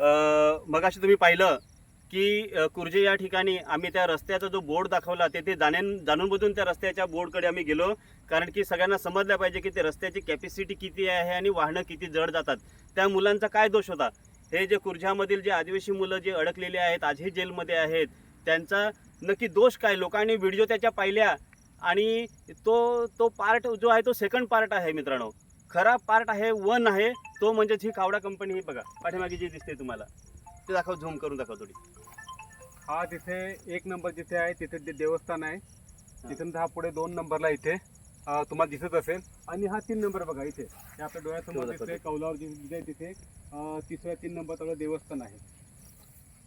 मगाशी तुम्ही पाहिलं की कुर्जे या ठिकाणी आम्ही त्या रस्त्याचा जो बोर्ड दाखवला तेथे जाण्यान जाणून बदून त्या रस्त्याच्या बोर्डकडे आम्ही गेलो. कारण की सगळ्यांना समजलं पाहिजे की ते रस्त्याची कॅपॅसिटी किती आहे आणि वाहनं किती जड जातात. त्या मुलांचा काय दोष होता? हे जे कुर्जामधील जे आदिवासी मुलं जे अडकलेले आहेत आजही जेलमध्ये आहेत त्यांचा नक्की दोष काय? लोकांनी व्हिडिओ त्याच्या पाहिल्या आणि तो तो पार्ट जो आहे तो सेकंड पार्ट आहे मित्रांनो. खरा पार्ट आहे वन आहे. तो म्हणजे ही कावडा कंपनी ही बघा पाठीमागे जी दिसते तुम्हाला ते दाखव झूम करून दाखव थोडी. हा तिथे एक नंबर जिथे आहे तिथे ते देवस्थान आहे तिथून हा पुढे दोन नंबरला इथे अं, तुम्हाला दिसत असेल. आणि हा तीन नंबर बघा इथे हे आपल्या डोळ्यासमोर तेवढं कौलावर जे आहे तिथे अं, तिसऱ्या तीन नंबर देवस्थान आहे.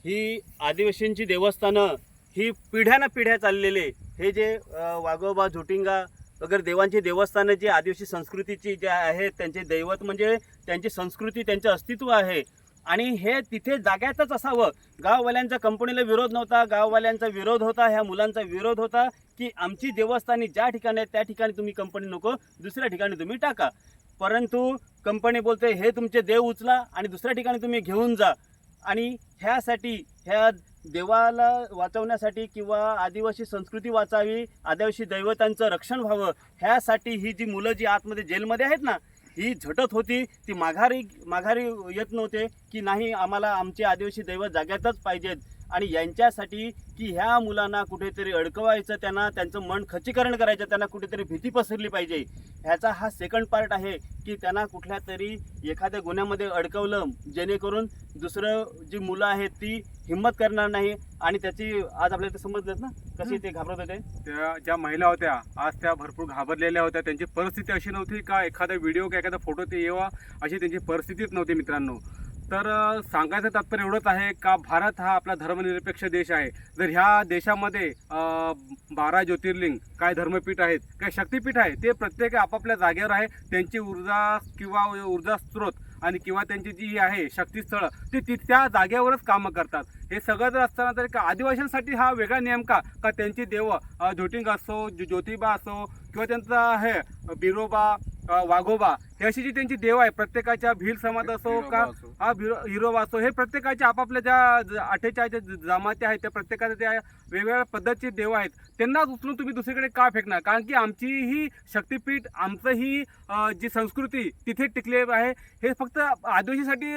ही आदिवासींची देवस्थानं ही पिढ्यानं पिढ्या चाललेले हे जे अ, वाघोबा झुटिंगा वगैरे देवांची देवस्थानं जी आदिवासी संस्कृतीची जे आहेत त्यांचे दैवत म्हणजे त्यांची संस्कृती त्यांचं अस्तित्व आहे. आणि हे तिथे जाग्यातच असावं. गाववाल्यांचा कंपनीला विरोध नव्हता. गाववाल्यांचा विरोध होता ह्या मुलांचा विरोध होता की आमची देवस्थानी ज्या ठिकाणी आहे त्या ठिकाणी तुम्ही कंपनी नको दुसऱ्या ठिकाणी तुम्ही टाका. परंतु कंपनी बोलते हे तुमचे देव उचला आणि दुसऱ्या ठिकाणी तुम्ही घेऊन जा. आणि ह्यासाठी ह्या देवाला वाचवण्यासाठी किंवा आदिवासी संस्कृती वाचावी आदिवासी दैवतांचं रक्षण व्हावं ह्यासाठी ही जी मुलं जी आतमध्ये जेलमध्ये आहेत ना ही झटत होती ती माघारी माघारी येत नव्हते की नाही आम्हाला आमचे आदिवासी दैवत जाग्यातच पाहिजेत. आणि यांच्यासाठी की ह्या मुलांना कुठेतरी अडकवायचं त्यांना त्यांचं मन खचीकरण करायचं त्यांना कुठेतरी भीती पसरली पाहिजे. ह्याचा हा सेकंड पार्ट आहे की त्यांना कुठल्या तरी एखाद्या गुन्ह्यामध्ये अडकवलं जेणेकरून दुसरं जी मुलं आहेत ती हिंमत करणार नाही आणि त्याची आज आपल्याला ते समजलं ना? कशी ते घाबरत होते? त्या ज्या महिला होत्या आज त्या भरपूर घाबरलेल्या होत्या. त्यांची परिस्थिती अशी नव्हती का एखादा व्हिडिओ किंवा एखादा फोटो ते येवा अशी त्यांची परिस्थितीच नव्हती मित्रांनो. तर सांगायचं तात्पर्य एवढंच आहे का भारत हा आपला धर्मनिरपेक्ष देश आहे. जर ह्या देशामध्ये बारा ज्योतिर्लिंग काय धर्मपीठ आहेत काय शक्तिपीठ आहे ते प्रत्येक आपापल्या जागेवर आहे. त्यांची ऊर्जा किंवा ऊर्जा स्रोत आणि किंवा त्यांची जी आहे शक्तीस्थळं ती ती त्या जागेवरच कामं करतात. हे सगळं जर असताना तरी का आदिवासींसाठी हा वेगळा नियम का? का त्यांची देव अ, ज्योतिंग असो ज्योतिबा असो किंवा त्यांचा हे बिरोबा वाघोबा हे अशी जी त्यांची देव आहे प्रत्येकाच्या भील समाज असो का हा हिरोबा असो हे प्रत्येकाच्या आपापल्या ज्या अठ्ठेचाळीस ज्या जमाती आहेत त्या प्रत्येकाच्या त्या वेगवेगळ्या पद्धतीचे देव आहेत त्यांनाच उचलून तुम्ही दुसरीकडे का फेकणार? कारण की आमची ही शक्तिपीठ आमचं ही जी संस्कृती तिथे टिकले आहे हे फक्त आदिवासीसाठी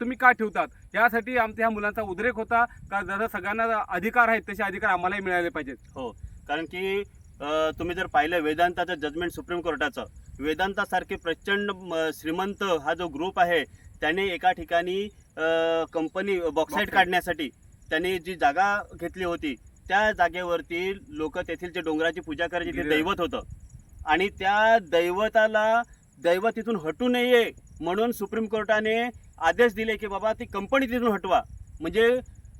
तुम्ही का ठेवतात? यासाठी आमच्या ह्या मुलांचा उद्रेक होता का जसं सगळ्यांना अधिकार आहेत तसे अधिकार आम्हालाही मिळाले पाहिजेत. हो कारण की तुम्ही जर पाहिलं वेदांताचं जजमेंट सुप्रीम कोर्टाचं वेदांतासारखे प्रचंड म, श्रीमंत हा जो ग्रुप आहे त्याने एका ठिकाणी कंपनी बॉक्साईट. काढण्यासाठी त्यांनी जी जागा घेतली होती त्या जागेवरती लोक तेथील जे डोंगराची पूजा करायची ते. दैवत होतं आणि त्या दैवताला दैवत तिथून हटू नये म्हणून सुप्रीम कोर्टाने आदेश दिले की बाबा ती कंपनी तिथून हटवा म्हणजे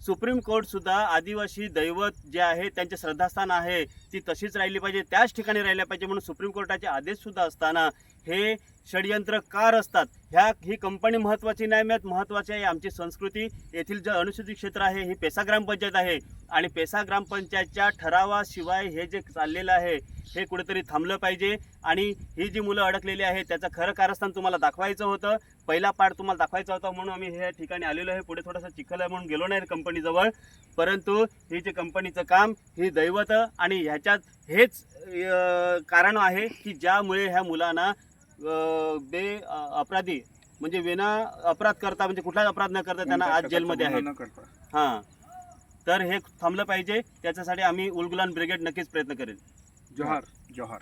सुप्रीम कोर्टसुद्धा आदिवासी दैवत जे आहे त्यांचे श्रद्धास्थान आहे ती तशीच राहिली पाहिजे त्याच ठिकाणी राहिल्या पाहिजे म्हणून सुप्रीम कोर्टाचे आदेशसुद्धा असताना हे षडयंत्रकार असतात. ह्या ही कंपनी महत्त्वाची नाही मिळत. महत्त्वाची आहे आमची संस्कृती. येथील जे अनुसूचित क्षेत्र आहे ही पेसा ग्रामपंचायत आहे. आणि पेसा ग्रामपंचायतच्या ठरावाशिवाय हे जे चाललेलं आहे हे कुठेतरी थांबलं पाहिजे. आणि ही जी मुलं अडकलेली आहेत त्याचं खरं कारस्थान तुम्हाला दाखवायचं होतं. पहिला पार्ट तुम्हाला दाखवायचा होता म्हणून आम्ही ह्या ठिकाणी आलेलो आहे. पुढे थोडंसं चिखल आहे म्हणून गेलो नाही कंपनीजवळ. परंतु ही जे कंपनीचं काम ही दैवत आणि ह्याच्यात हेच कारण आहे की ज्यामुळे ह्या मुलांना बे अपराधी म्हणजे विना अपराध करता म्हणजे कुठलाच अपराध न करता त्यांना आज जेलमध्ये आहेत. हां. तर हे थांबलं पाहिजे. त्याच्यासाठी आम्ही उलगुलान ब्रिगेड नक्कीच प्रयत्न करेल. जोहार जोहार.